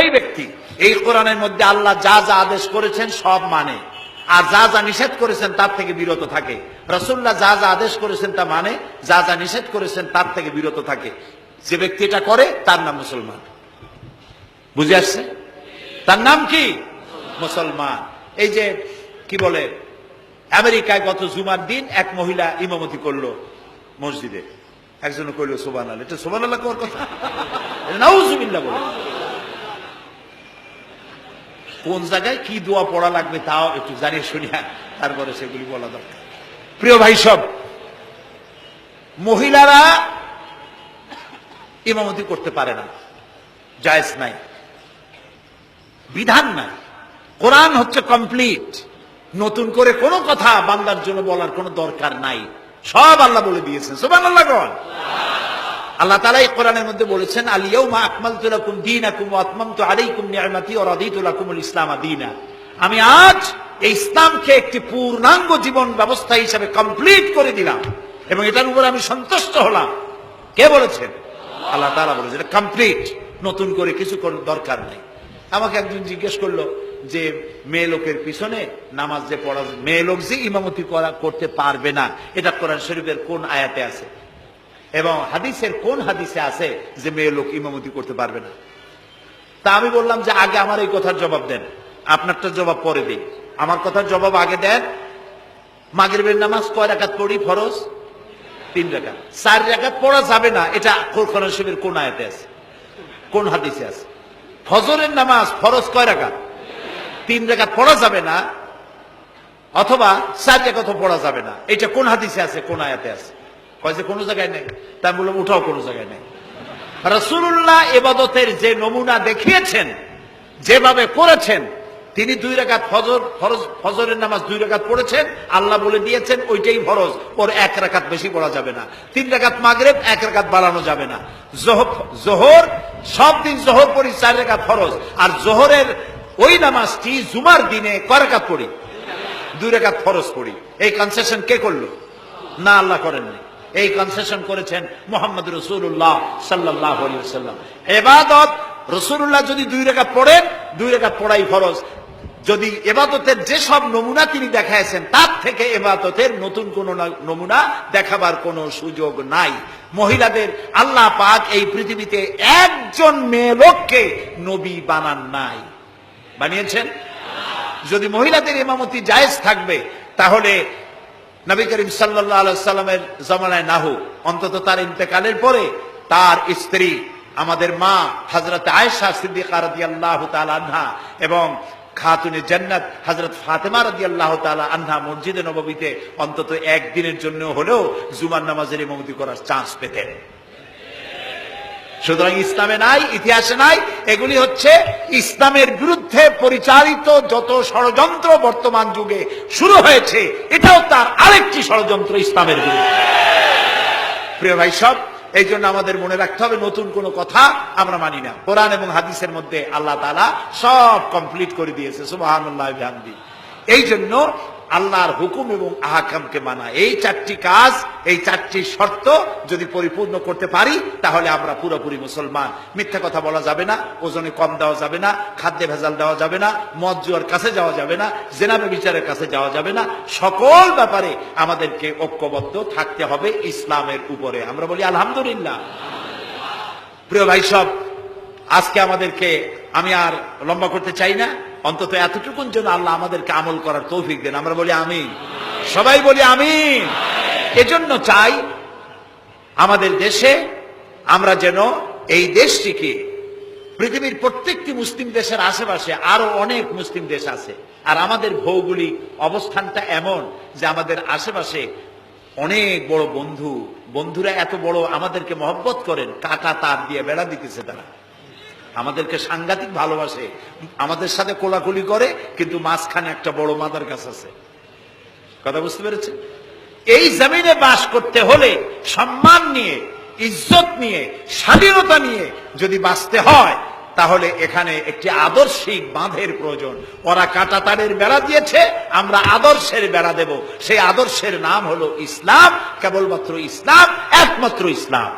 এই ব্যক্তি। এই কোরআনের মধ্যে আল্লাহ যা যা আদেশ করেছেন সব মানে। আর যা যা নিষেধ করেছেন তার থেকে বিরত থাকে। রসুল্লাহ যা যা আদেশ করেছেন তা মানে যা যা নিষেধ করেছেন তার থেকে বিরত থাকে। যে ব্যক্তি এটা করে, তার নাম মুসলমান। বুঝে আসছে? তার নাম কি? মুসলমান। এই যে, কি বলে, আমেরিকায় গত জুমার দিন এক মহিলা ইমামতি করল মসজিদে। একজন কইল সোবান আল এটা সোবান আল্লাহ কথা? নাউজুবিল্লাহ বলে। কোন জায়গায় কি দোয়া পড়া লাগবে তাও একটু জানিয়ে শুনিয়া তারপরে সেগুলি বলা দরকার। প্রিয় ভাই সব, মহিলারা ইমামতি করতে পারে না, জায়েজ নাই, বিধান নাই, কোরআন হচ্ছে কমপ্লিট নতুন করে কোনো কথা বান্দার জন্য বলার কোনো দরকার নাই, সব আল্লাহ বলে দিয়েছেন সোবান আল্লাহ আল্লাহ তালা এই কোরআনের মধ্যে বলেছেন আলিয়াউমা আকমালতু লাকুম দীনাকুম ওয়া আতমামতু আলাইকুম নি'মাতি ওয়া রাদিতু লাকুমুল ইসলাম দীনা। আমি আজ এই ইসলামকে একটি পূর্ণাঙ্গ জীবন ব্যবস্থা হিসাবে কমপ্লিট করে দিলাম এবং এটার উপর আমি সন্তুষ্ট হলাম। কে বলেছেন? আল্লাহ তাআলা বলেছেন এটা কমপ্লিট, নতুন করে কিছু দরকার নেই। আমাকে একজন জিজ্ঞেস করল যে, মেয়ে লোকের পিছনে নামাজ যে পড়া, মেয়ে লোক যে ইমামতি করা, করতে পারবে না, এটা কোরআন শরীফের কোন আয়াতে আছে? এবং হাদিসের কোন হাদিসে আছে যে মেয়ে লোক ইমামতি করতে পারবে না? তা আমি বললাম যে আগে আমার এই কথার জবাব দেন। আপনারটা জবাব পরে দিন আমার কথার জবাব আগে দেন। মাগরিবের নামাজ কয় রাকাত পড়ি? ফরজ? তিন রাকাত। চার রাকাত পড়া যাবে না। এটা কোরআন শরীফের কোন আয়াতে আছে? কোন হাদিসে আছে? ফজরের নামাজ ফরজ কয় রাকাত? তিন রেখাত পড়া যাবে না। অথবা চার রেখাত পড়া যাবে না। এটা কোন হাদিসে আছে, কোন আয়াতে আছে? কয় কোনো জায়গায় নেই। তাই বললাম, উঠাও কোনো জায়গায় নেই। রসুল্লাহ এবাদতের যে নমুনা দেখিয়েছেন, যেভাবে করেছেন, তিনি দুই রেখাত ফজর, ফরজ, ফজরের নামাজ দুই রেখাত পড়েছেন, আল্লাহ বলে দিয়েছেন, ওইটাই ফরজ, ওর এক রেখাত বেশি পড়া যাবে না। তিন রেখাত মাগরেব, এক রেখাত বাড়ানো যাবে না। জোহ- জোহর, সব দিন জোহর পড়ি, চার রেখাত ফরজ। আর জোহরের ওই নামাজটি জুমার দিনে করাকাত পড়ি? দুই রেখাত ফরজ পড়ি। এই কনসেশন কে করল? না, আল্লাহ করেননি। এই কনসেশন করেছেন মোহাম্মদ রসুল্লাহ সাল্লাহ সাল্লাম এবাদত রসুল্লাহ যদি দুই রেখা পড়েন, দুই রেখা পড়াই ফরজ। যদি এবাদতের যেসব নমুনা তিনি দেখাইছেন, তার থেকে এবাদতের নতুন কোন নমুনা দেখাবার কোনো সুযোগ নাই। মহিলাদের আল্লাহ পাক এই পৃথিবীতে একজন মেয়ে লোককে নবী বানান নাই। বানিয়েছেন? যদি মহিলাদের ইমামতি জায়েজ থাকবে, তাহলে নবী করিম সাল্লামের জমানায় না হোক অন্তত তার ইন্তেকালের পরে তার স্ত্রী, আমাদের মা হজরত আয়েশা সিদ্দিকা আল্লাহ আনহা এবং খাতুনে জান্নাত হজরত ফাতেমা রাজি আল্লাহ আনহা মসজিদে নবমীতে অন্তত একদিনের জন্য হলেও জুমান নামাজের ইমামতি করার চান্স পেতেন। সুতরাং ইসলামে নাই, ইতিহাসে নাই। এগুলি হচ্ছে ইসলামের বিরুদ্ধে পরিচালিত যত ষড়যন্ত্র বর্তমান যুগে শুরু হয়েছে, এটাও তার আরেকটি ষড়যন্ত্র ইসলামের বিরুদ্ধে। প্রিয় ভাই সব, এই জন্য আমাদের মনে রাখতে হবে, নতুন কোন কথা আমরা মানি না। কোরআন এবং হাদিসের মধ্যে আল্লাহ তালা সব কমপ্লিট করে দিয়েছে সুবাহ এই জন্য আল্লাহর হুকুম এবং আহাকামকে মানা এই চারটি কাজ, এই চারটি শর্ত যদি পরিপূর্ণ করতে পারি, তাহলে আমরা পুরোপুরি মুসলমান। মিথ্যা কথা বলা যাবে না, ওজনে কম দেওয়া যাবে না, খাদ্যে ভেজাল দেওয়া যাবে না, মদ জুয়ার কাছে যাওয়া যাবে না জেনাবে বিচারের কাছে যাওয়া যাবে না। সকল ব্যাপারে আমাদেরকে ঐক্যবদ্ধ থাকতে হবে ইসলামের উপরে। আমরা বলি, আলহামদুলিল্লাহ। প্রিয় ভাই সব, আজকে আমাদেরকে আমি আর লম্বা করতে চাই না। অন্তত এতটুকুন জন্য আল্লাহ আমাদেরকে আমল করার তৌফিক দেন। আমরা বলি আমিন। সবাই বলি আমিন। এজন্য চাই আমাদের দেশে আমরা যেন এই দেশটিকে, পৃথিবীর প্রত্যেকটি মুসলিম দেশের আশেপাশে আরও অনেক মুসলিম দেশ আছে। আর আমাদের ভৌগোলিক অবস্থানটা এমন যে আমাদের আশেপাশে অনেক বড় বন্ধু, বন্ধুরা এত বড় আমাদেরকে মহব্বত করেন, কাটা তার দিয়ে বেড়া দিতেছে তারা। আমাদেরকে সাংঘাতিক ভালোবাসে, আমাদের সাথে কোলাকুলি করে, কিন্তু মাঝখানে একটা বড় মাদার গাছ আছে। কথা বুঝতে পেরেছে এই জমিনে বাস করতে হলে সম্মান নিয়ে, ইজ্জত নিয়ে স্বাধীনতা নিয়ে যদি বাঁচতে হয়, তাহলে এখানে একটি আদর্শিক বাঁধের প্রয়োজন। ওরা কাটা তারের বেড়া দিয়েছে, আমরা আদর্শের বেড়া দেব। সেই আদর্শের নাম হলো ইসলাম, কেবলমাত্র ইসলাম, একমাত্র ইসলাম।